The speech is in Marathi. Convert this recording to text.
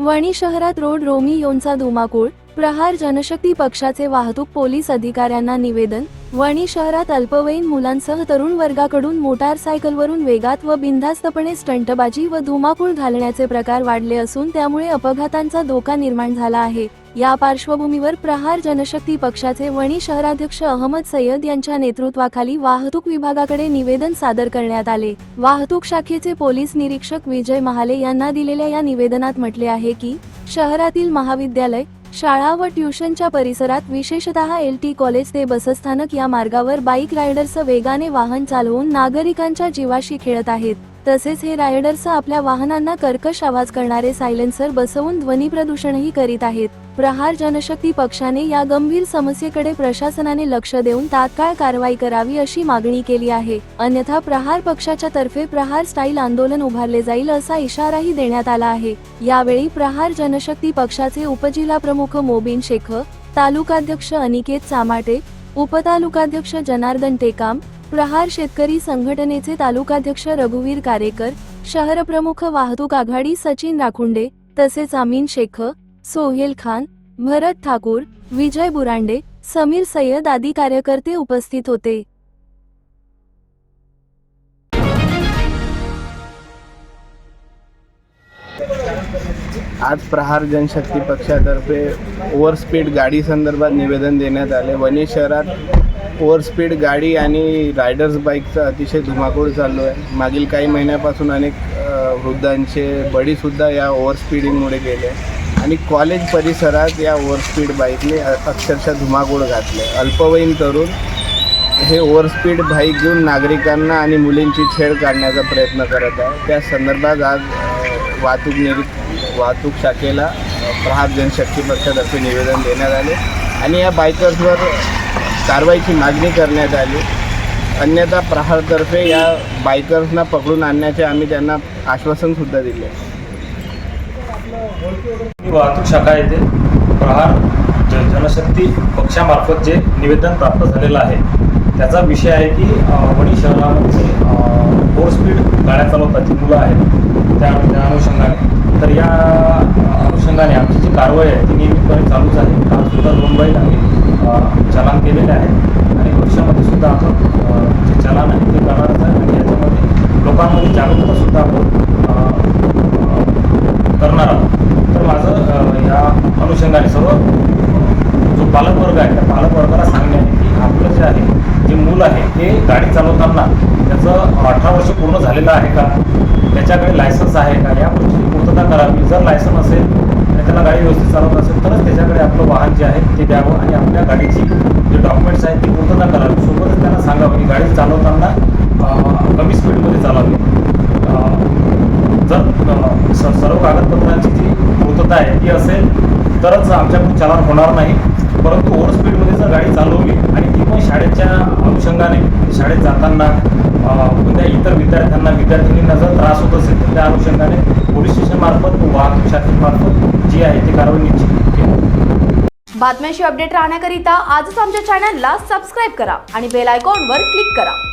वणी शहरात रोड रोमी योंचा धुमाकूळ प्रहार जनशक्ती पक्षाचे वाहतूक पोलीस अधिकाऱ्यांना निवेदन वणी शहरात अल्पवयीन मुलांसह तरुण वर्गाकडून मोटारसायकलवरून वेगात व बिनधास्तपणे स्टंटबाजी व धुमाकूळ घालण्याचे प्रकार वाढले असून त्यामुळे अपघातांचा धोका निर्माण झाला आहे. या पार्श्वभूमीवर प्रहार जनशक्ती पक्षाचे वणी शहराध्यक्ष अहमद सय्यद यांच्या नेतृत्वाखाली वाहतूक विभागाकडे निवेदन सादर करण्यात आले. वाहतूक शाखेचे पोलीस निरीक्षक विजय महाले यांना दिलेल्या या निवेदनात म्हटले आहे की शहरातील महाविद्यालय शाळा व ट्युशनच्या परिसरात विशेषतः एल टी कॉलेज ते बसस्थानक या मार्गावर बाईक रायडर्स वेगाने वाहन चालवून नागरिकांच्या जीवाशी खेळत आहेत. तसेच हे रायडर्स आपल्या वाहनांना कर्कश आवाज करणारे सायलेन्सर बसवून ध्वनी प्रदूषणही करीत आहेत. प्रहार जनशक्ती पक्षाने या गंभीर समस्येकडे प्रशासनाने लक्ष देऊन तात्काळ कारवाई करावी अशी मागणी केली आहे. अन्यथा प्रहार पक्षाच्या तर्फे प्रहार स्टाईल आंदोलन उभारले जाईल असा इशाराही देण्यात आला आहे. यावेळी प्रहार जनशक्ती पक्षाचे उपजिल्हा प्रमुख मोबिन शेख तालुकाध्यक्ष अनिकेत चामाटे उपतालुकाध्यक्ष जनार्दन टेकाम प्रहार शेतकरी संघटनेचे तालुकाध्यक्ष रघुवीर कारेकर शहरप्रमुख वाहतूक आघाडी सचिन राखुंडे तसेच अमीन शेख सोहेल खान भरत ठाकूर विजय बुरांडे समीर सय्यद आदी कार्यकर्ते उपस्थित होते. आज प्रहार जनशक्ती पक्षातर्फे ओव्हरस्पीड गाडी संदर्भात निवेदन देण्यात आले. वणी शहरात ओव्हरस्पीड गाडी आणि रायडर्स बाईकचा अतिशय धुमाकूळ चालू आहे. मागील काही महिन्यापासून अनेक वृद्धांचे बळीसुद्धा या ओव्हरस्पीडिंगमुळे गेले. आणि कॉलेज परिसरात या ओव्हरस्पीड बाईकने अक्षरशः धुमाकूळ घातले. अल्पवयीन तरुण हे ओव्हरस्पीड बाईक घेऊन नागरिकांना आणि मुलींची छेड काढण्याचा प्रयत्न करत आहे. त्या संदर्भात आज वाहतूक निरी वाहतूक शाखेला प्रहार जनशक्ती पक्षातर्फे निवेदन देण्यात आले आणि या बायकर्सवर कारवाईची मागणी करण्यात आली. अन्यथा प्रहारतर्फे या बायकर्सना पकडून आणण्याचे आम्ही त्यांना आश्वासनसुद्धा दिले. ही वाहतूक शाखा येथे प्रहार जनशक्ती पक्षामार्फत जे निवेदन प्राप्त झालेलं आहे त्याचा विषय आहे की वणी शहरामध्ये फोर स्पीड गाड्या चालवतात जी मुलं आहेत त्या त्या अनुषंगाने. तर या अनुषंगाने आमची जी कारवाई आहे ती नियमितपणे चालूच आहे. कालसुद्धा दोन बैल आम्ही चलान केलेले आहे आणि भविष्यामध्ये सुद्धा आपण अ, जे चलान आहे ते करणारच आहे आणि याच्यामध्ये लोकांमध्ये जागरूकतासुद्धा आपण अ, करणार आहोत तर माझं अ, या अनुषंगाने सर्व जो पालक वर्ग आहे त्या पालक वर्गाला सांगणे आहे की आपलं जे आहे जे हे गाडी चालवताना त्याचं अठरा वर्ष पूर्ण झालेलं आहे का? त्याच्याकडे लायसन्स आहे का? या गोष्टीची पूर्तता करावी जर लायसन असेल आणि त्याला गाडी व्यवस्थित चालवत असेल तरच त्याच्याकडे आपलं वाहन जे आहे ते द्यावं आणि आपल्या गाडीची जे डॉक्युमेंट्स आहेत ती पूर्तता करावी. सोबतच त्यांना सांगावं की गाडी चालवताना कमी स्पीडमध्ये चालावी. जर सर्व कागदपत्रांची जी पूर्तता आहे ती असेल तरच आमच्याकडून चलान होणार नाही. परंतु ओव्हर स्पीडमध्ये जर गाडी चालवली आणि ती पण शाळेच्या अनुषंगाने शाळेत जाताना कोणत्या इतर विद्यार्थ्यांना विद्यार्थिनींना जर त्रास होत असेल तर त्या अनुषंगाने पोलीस स्टेशनमार्फत व वाहतूक शाखेमार्फत जी आहे ती कारवाई निश्चित केली. बातम्यांशी अपडेट राहण्याकरिता आजच आमच्या चॅनलला सबस्क्राईब करा आणि बेल आयकॉनवर क्लिक करा.